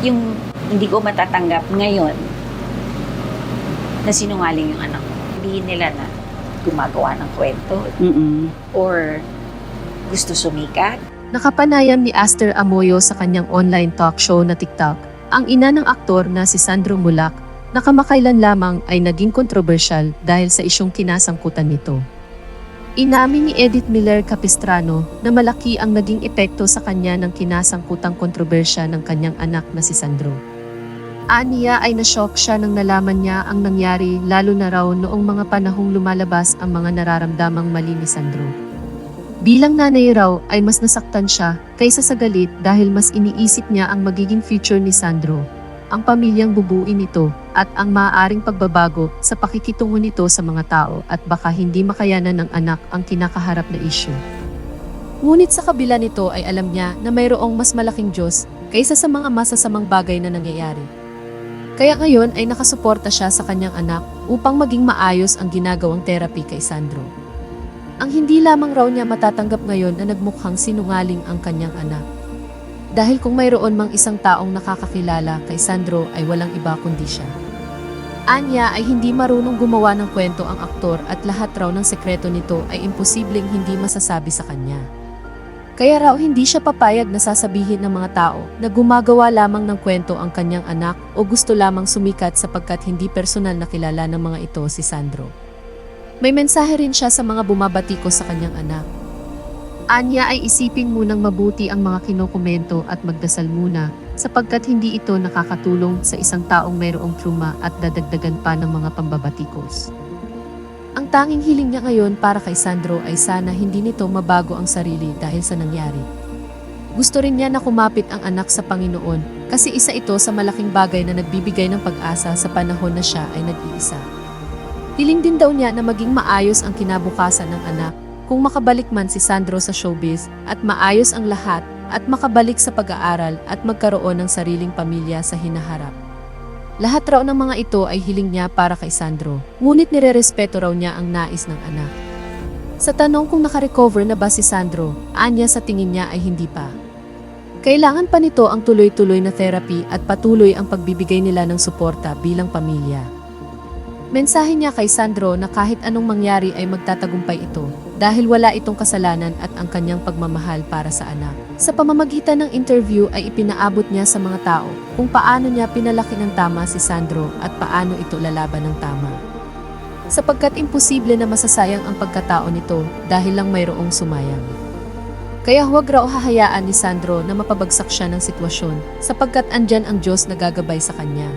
yung hindi ko matatanggap ngayon na sinungaling yung anak ko. Sabihin nila na gumagawa ng kwento Mm-mm. or gusto sumikat. Nakapanayam ni Aster Amoyo sa kanyang online talk show na TikTok, ang ina ng aktor na si Sandro Mulak na kamakailan lamang ay naging kontrobersyal dahil sa isyong kinasangkutan nito. Inamin ni Edith Miller Capistrano na malaki ang naging epekto sa kanya ng kinasangkutang kontrobersya ng kanyang anak na si Sandro. Aniya ay nashock siya nang nalaman niya ang nangyari lalo na raw noong mga panahong lumalabas ang mga nararamdamang mali ni Sandro. Bilang nanay raw ay mas nasaktan siya kaysa sa galit dahil mas iniisip niya ang magiging future ni Sandro, ang pamilyang bubuin nito at ang maaaring pagbabago sa pakikitungo nito sa mga tao at baka hindi makayanan ng anak ang kinakaharap na issue. Ngunit sa kabila nito ay alam niya na mayroong mas malaking Diyos kaysa sa mga masasamang bagay na nangyayari. Kaya ngayon ay nakasuporta siya sa kanyang anak upang maging maayos ang ginagawang therapy kay Sandro. Ang hindi lamang raw niya matatanggap ngayon na nagmukhang sinungaling ang kanyang anak. Dahil kung mayroon mang isang taong nakakakilala kay Sandro ay walang iba kundi siya. Anya ay hindi marunong gumawa ng kwento ang aktor at lahat raw ng sekreto nito ay imposibleng hindi masasabi sa kanya. Kaya raw hindi siya papayag na sasabihin ng mga tao na gumagawa lamang ng kwento ang kanyang anak o gusto lamang sumikat sapagkat hindi personal na kilala ng mga ito si Sandro. May mensahe rin siya sa mga bumabatiko sa kanyang anak. Anya ay isipin munang mabuti ang mga kinokomento at magdasal muna sapagkat hindi ito nakakatulong sa isang taong mayroong trauma at dadagdagan pa ng mga pambabatikos. Ang tanging hiling niya ngayon para kay Sandro ay sana hindi nito mabago ang sarili dahil sa nangyari. Gusto rin niya na kumapit ang anak sa Panginoon kasi isa ito sa malaking bagay na nagbibigay ng pag-asa sa panahon na siya ay nag-iisa. Hiling din daw niya na maging maayos ang kinabukasan ng anak kung makabalik man si Sandro sa showbiz at maayos ang lahat at makabalik sa pag-aaral at magkaroon ng sariling pamilya sa hinaharap. Lahat raw ng mga ito ay hiling niya para kay Sandro, ngunit nirerespeto raw niya ang nais ng anak. Sa tanong kung nakarecover na ba si Sandro, anya sa tingin niya ay hindi pa. Kailangan pa nito ang tuloy-tuloy na therapy at patuloy ang pagbibigay nila ng suporta bilang pamilya. Mensahe niya kay Sandro na kahit anong mangyari ay magtatagumpay ito dahil wala itong kasalanan at ang kanyang pagmamahal para sa anak. Sa pamamagitan ng interview ay ipinaabot niya sa mga tao kung paano niya pinalaki ng tama si Sandro at paano ito lalaban ng tama. Sapagkat imposible na masasayang ang pagkatao nito dahil lang mayroong sumayang. Kaya huwag raw hahayaan ni Sandro na mapabagsak siya ng sitwasyon sapagkat andyan ang Diyos na gagabay sa kanya.